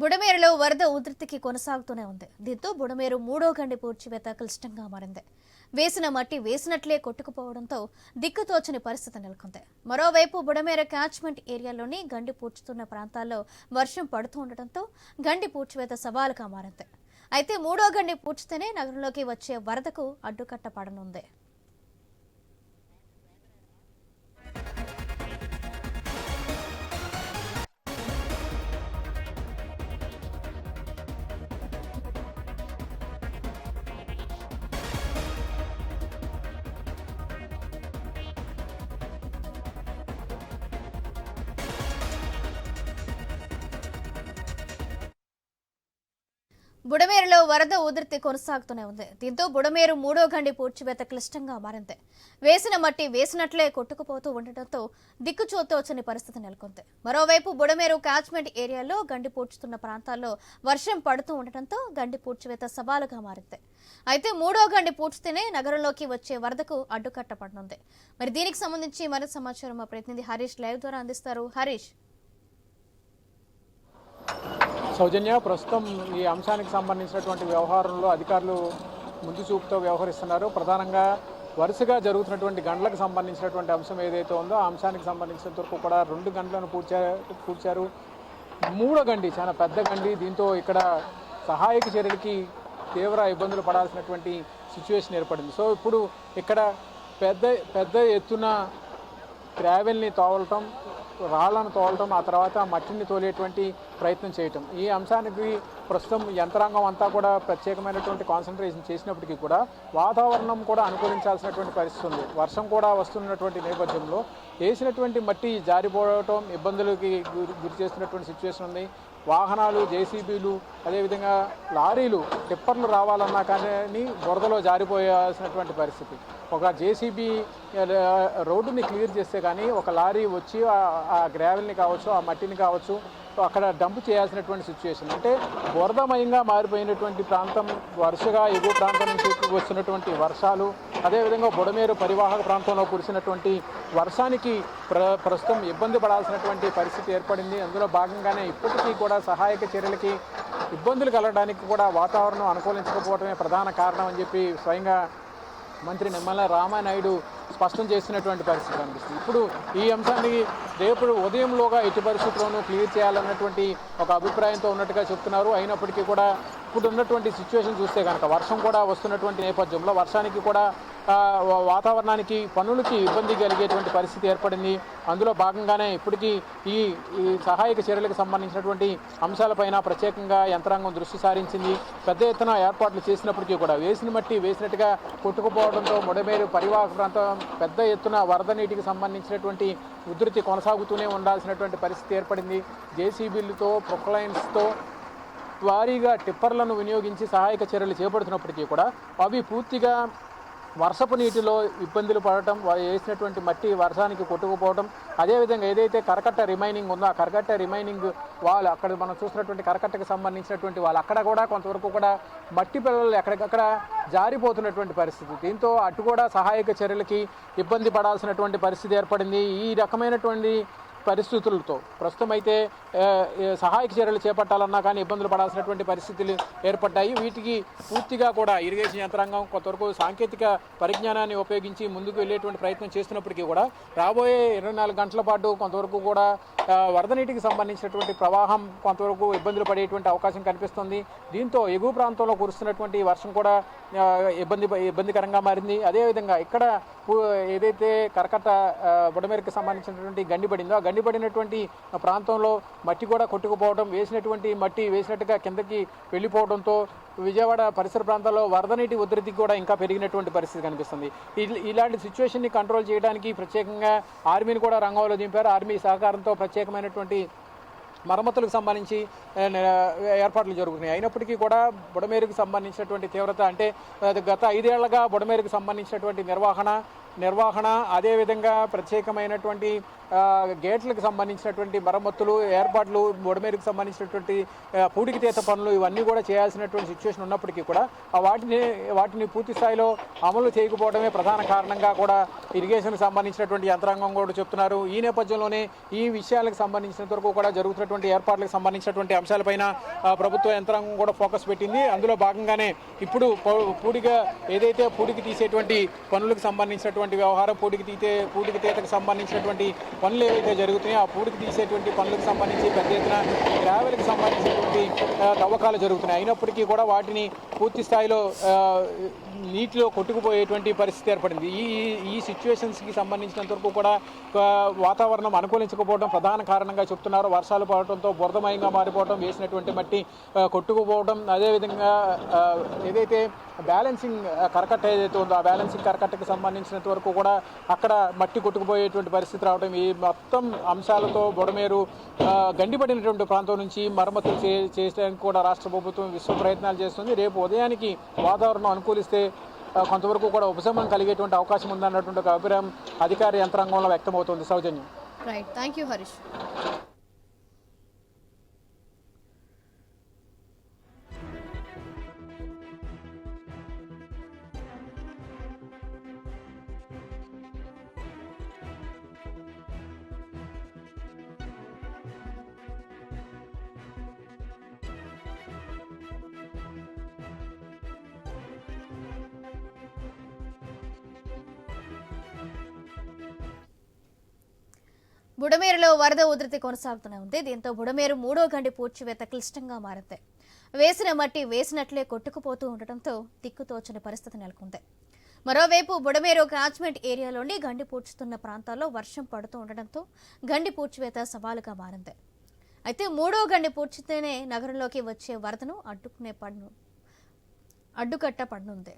బుడమేరులో వరద ఉధృతికి కొనసాగుతూనే ఉంది. దీంతో బుడమేరు మూడో గండి పూడ్చివేత క్లిష్టంగా మారింది. వేసిన మట్టి వేసినట్లే కొట్టుకుపోవడంతో దిక్కుతోచని పరిస్థితి నెలకొంది. మరోవైపు బుడమేర క్యాచ్మెంట్ ఏరియాలోని గండి పూడ్చుతున్న ప్రాంతాల్లో వర్షం పడుతూ ఉండటంతో గండి పూడ్చివేత సవాలుగా మారింది. అయితే మూడో గండి పూడ్చితేనే నగరంలోకి వచ్చే వరదకు అడ్డుకట్ట పడనుంది బుడమేరులో వరద ఉధృతి కొనసాగుతూనే ఉంది. దీంతో బుడమేరు మూడో గండి పూడ్చివేత క్లిష్టంగా మారింది. వేసిన మట్టి వేసినట్లే కొట్టుకుపోతూ ఉండటంతో దిక్కుచోతోచని పరిస్థితి నెలకొంది. మరోవైపు బుడమేరు క్యాచ్మెంట్ ఏరియాలో గండి పూడ్చుతున్న ప్రాంతాల్లో వర్షం పడుతూ ఉండటంతో గండి పూడ్చివేత సవాలుగా మారింది. అయితే మూడో గండి పూడ్చితేనే నగరంలోకి వచ్చే వరదకు అడ్డుకట్ట పడనుంది మరి దీనికి సంబంధించి మరింత సమాచారం మా ప్రతినిధి హరీష్ లైవ్ ద్వారా అందిస్తారు. హరీష్. సౌజన్య ప్రస్తుతం ఈ అంశానికి సంబంధించినటువంటి వ్యవహారంలో అధికారులు ముందు చూపుతో వ్యవహరిస్తున్నారు. ప్రధానంగా వరుసగా జరుగుతున్నటువంటి గంటలకు సంబంధించినటువంటి అంశం ఏదైతే ఉందో ఆ అంశానికి సంబంధించినంత వరకు కూడా రెండు గంటలను పూడ్చారు పూడ్చారు మూడో గండి చాలా పెద్ద గండి. దీంతో ఇక్కడ సహాయక చర్యలకి తీవ్ర ఇబ్బందులు పడాల్సినటువంటి సిచ్యువేషన్ ఏర్పడింది. సో ఇప్పుడు ఇక్కడ పెద్ద పెద్ద ఎత్తున ట్రావెల్ని తోవలటం రాళ్ళను తోలటం ఆ తర్వాత మట్టిని తోలేటువంటి ప్రయత్నం చేయటం. ఈ అంశానికి ప్రస్తుతం యంత్రాంగం అంతా కూడా ప్రత్యేకమైనటువంటి కాన్సన్ట్రేషన్ చేసినప్పటికీ కూడా వాతావరణం కూడా అనుకూలించాల్సినటువంటి పరిస్థితి ఉంది. వర్షం కూడా వస్తున్నటువంటి నేపథ్యంలో వేసినటువంటి మట్టి జారిపోవటం ఇబ్బందులకి గురి గురి చేస్తున్నటువంటి సిచ్యువేషన్ ఉంది. వాహనాలు జేసీబీలు అదేవిధంగా లారీలు టిప్పర్లు రావాలన్నా కానీ బురదలో జారిపోయాల్సినటువంటి పరిస్థితి. ఒక జేసీబీ రోడ్డుని క్లియర్ చేస్తే కానీ ఒక లారీ వచ్చి ఆ గ్రావెల్ని కావచ్చు ఆ మట్టిని కావచ్చు అక్కడ డంప్ చేయాల్సినటువంటి సిచ్యువేషన్ అంటే వరదమయంగా మారిపోయినటువంటి ప్రాంతం వరుసగా ఎగువ ప్రాంతం నుంచి వస్తున్నటువంటి వర్షాలు అదేవిధంగా బుడమేరు పరివాహక ప్రాంతంలో కురిసినటువంటి వర్షానికి ప్ర ప్రస్తుతం ఇబ్బంది పడాల్సినటువంటి పరిస్థితి ఏర్పడింది. అందులో భాగంగానే ఇప్పటికీ కూడా సహాయక చర్యలకి ఇబ్బందులు కలగడానికి కూడా వాతావరణం అనుకూలించకపోవడమే ప్రధాన కారణం అని చెప్పి స్వయంగా మంత్రి నిమ్మల రామానాయుడు స్పష్టం చేసినటువంటి పరిస్థితి కనిపిస్తుంది. ఇప్పుడు ఈ అంశాన్ని రేపు ఉదయంలోగా ఎట్టి పరిస్థితుల్లోనూ క్లియర్ చేయాలన్నటువంటి ఒక అభిప్రాయంతో ఉన్నట్టుగా చెప్తున్నారు. అయినప్పటికీ కూడా ఇప్పుడు ఉన్నటువంటి సిచ్యువేషన్ చూస్తే కనుక వర్షం కూడా వస్తున్నటువంటి నేపథ్యంలో వర్షానికి కూడా వాతావరణానికి పనులకి ఇబ్బంది కలిగేటువంటి పరిస్థితి ఏర్పడింది. అందులో భాగంగానే ఇప్పటికీ ఈ ఈ సహాయక చర్యలకు సంబంధించినటువంటి అంశాలపైన ప్రత్యేకంగా యంత్రాంగం దృష్టి సారించింది. పెద్ద ఎత్తున ఏర్పాట్లు చేసినప్పటికీ కూడా వేసిన మట్టి వేసినట్టుగా కొట్టుకుపోవడంతో ముడమేరు పరివాహక ప్రాంతం పెద్ద ఎత్తున వరద నీటికి సంబంధించినటువంటి ఉధృతి కొనసాగుతూనే ఉండాల్సినటువంటి పరిస్థితి ఏర్పడింది. జేసీబీలతో ప్రొక్లైన్స్తో వారీగా టిప్పర్లను వినియోగించి సహాయక చర్యలు చేపడుతున్నప్పటికీ కూడా అవి పూర్తిగా వర్షపు నీటిలో ఇబ్బందులు పడటం వారు వేసినటువంటి మట్టి వర్షానికి కొట్టుకుపోవడం అదేవిధంగా ఏదైతే కరకట్ట రిమైనింగ్ ఉందో ఆ కరకట్ట రిమైనింగ్ వాళ్ళు అక్కడ మనం చూసినటువంటి కరకట్టకు సంబంధించినటువంటి వాళ్ళు అక్కడ కూడా కొంతవరకు కూడా మట్టి పిల్లలు ఎక్కడికక్కడ జారిపోతున్నటువంటి పరిస్థితి. దీంతో అటు కూడా సహాయక చర్యలకి ఇబ్బంది పడాల్సినటువంటి పరిస్థితి ఏర్పడింది. ఈ రకమైనటువంటి పరిస్థితులతో. ప్రస్తుతం అయితే సహాయక చర్యలు చేపట్టాలన్నా కానీ ఇబ్బందులు పడాల్సినటువంటి పరిస్థితులు ఏర్పడ్డాయి. వీటికి పూర్తిగా కూడా ఇరిగేషన్ యంత్రాంగం కొంతవరకు సాంకేతిక పరిజ్ఞానాన్ని ఉపయోగించి ముందుకు వెళ్ళేటువంటి ప్రయత్నం చేస్తున్నప్పటికీ కూడా రాబోయే ఇరవై నాలుగు గంటల పాటు కొంతవరకు కూడా వరద నీటికి సంబంధించినటువంటి ప్రవాహం కొంతవరకు ఇబ్బందులు పడేటువంటి అవకాశం కనిపిస్తుంది. దీంతో ఎగువ ప్రాంతంలో కురుస్తున్నటువంటి వర్షం కూడా ఇబ్బంది ఇబ్బందికరంగా మారింది. అదేవిధంగా ఇక్కడ ఏదైతే కరకట్ట బుడమేరకు సంబంధించినటువంటి గండి పడిందో ఆ గండిపడినటువంటి ప్రాంతంలో మట్టి కూడా కొట్టుకుపోవడం వేసినటువంటి మట్టి వేసినట్టుగా కిందకి వెళ్ళిపోవడంతో విజయవాడ పరిసర ప్రాంతాల్లో వరద నీటి ఉధృతి కూడా ఇంకా పెరిగినటువంటి పరిస్థితి కనిపిస్తుంది. ఇలాంటి సిచ్యువేషన్ని కంట్రోల్ చేయడానికి ప్రత్యేకంగా ఆర్మీని కూడా రంగంలో దింపారు. ఆర్మీ సహకారంతో ప్రత్యేకమైనటువంటి మరమ్మతులకు సంబంధించి ఏర్పాట్లు జరుగుతున్నాయి. అయినప్పటికీ కూడా బుడమేరుకు సంబంధించినటువంటి తీవ్రత అంటే గత ఐదేళ్ళుగా బుడమేరుకు సంబంధించినటువంటి నిర్వహణ నిర్వహణ అదేవిధంగా ప్రత్యేకమైనటువంటి గేట్లకు సంబంధించినటువంటి మరమ్మతులు ఏర్పాట్లు బొడమేరుకు సంబంధించినటువంటి పూడికి తీత పనులు ఇవన్నీ కూడా చేయాల్సినటువంటి సిచ్యువేషన్ ఉన్నప్పటికీ కూడా ఆ వాటిని వాటిని పూర్తి స్థాయిలో అమలు చేయకపోవడమే ప్రధాన కారణంగా కూడా ఇరిగేషన్కి సంబంధించినటువంటి యంత్రాంగం కూడా చెప్తున్నారు. ఈ నేపథ్యంలోనే ఈ విషయాలకు సంబంధించినంత వరకు కూడా జరుగుతున్నటువంటి ఏర్పాట్లకు సంబంధించినటువంటి అంశాలపైన ప్రభుత్వ యంత్రాంగం కూడా ఫోకస్ పెట్టింది. అందులో భాగంగానే ఇప్పుడు పౌ- పూడిగా ఏదైతే పూడికి తీసేటువంటి పనులకు సంబంధించినటువంటి వ్యవహారం పూడికి తీతే పూడికి తీతకు సంబంధించినటువంటి పనులు ఏవైతే జరుగుతున్నాయో ఆ పూడికి తీసేటువంటి పనులకు సంబంధించి పెద్ద ఎత్తున గ్రావెల్కి సంబంధించినటువంటి తవ్వకాలు జరుగుతున్నాయి. అయినప్పటికీ కూడా వాటిని పూర్తి స్థాయిలో నీటిలో కొట్టుకుపోయేటువంటి పరిస్థితి ఏర్పడింది. ఈ ఈ- సిచ్యువేషన్స్కి సంబంధించినంత వరకు కూడా వాతావరణం అనుకూలించకపోవడం ప్రధాన కారణంగా చెప్తున్నారు. వర్షాలు పడటంతో బురదమయంగా మారిపోవడం వేసినటువంటి మట్టి కొట్టుకుపోవడం అదేవిధంగా ఏదైతే బ్యాలెన్సింగ్ కరకట్ట ఏదైతే ఉందో ఆ బ్యాలెన్సింగ్ కరకట్టకు సంబంధించినటువంటి వరకు కూడా అక్కడ మట్టి కొట్టుకుపోయేటువంటి పరిస్థితి రావడం ఈ మొత్తం అంశాలతో బుడమేరు గండిపడినటువంటి ప్రాంతం నుంచి మరమ్మతులు చే చేయడానికి కూడా రాష్ట్ర ప్రభుత్వం విశ్వ ప్రయత్నాలు చేస్తుంది. రేపు ఉదయానికి వాతావరణం అనుకూలిస్తే కొంతవరకు కూడా ఉపశమనం కలిగేటువంటి అవకాశం ఉందన్నటువంటి ఒక అభిప్రాయం అధికార యంత్రాంగంలో వ్యక్తమవుతుంది. సౌజన్యం. రైట్ థ్యాంక్ యూ హరీష్ బుడమేరులో వరద ఉధృతి కొనసాగుతూనే ఉంది. దీంతో బుడమేరు మూడో గండి పూడ్చివేత క్లిష్టంగా మారింది. వేసిన మట్టి వేసినట్లే కొట్టుకుపోతూ ఉండటంతో దిక్కుతోచని పరిస్థితి నెలకొంది. మరోవైపు బుడమేరు క్యాచ్మెంట్ ఏరియాలోని గండి పూడ్చుతున్న ప్రాంతాల్లో వర్షం పడుతూ ఉండటంతో గండి పూడ్చివేత సవాలుగా మారింది. అయితే మూడో గండి పూడ్చితేనే నగరంలోకి వచ్చే వరదను అడ్డుకునే పన్ను అడ్డుకట్ట పడనుంది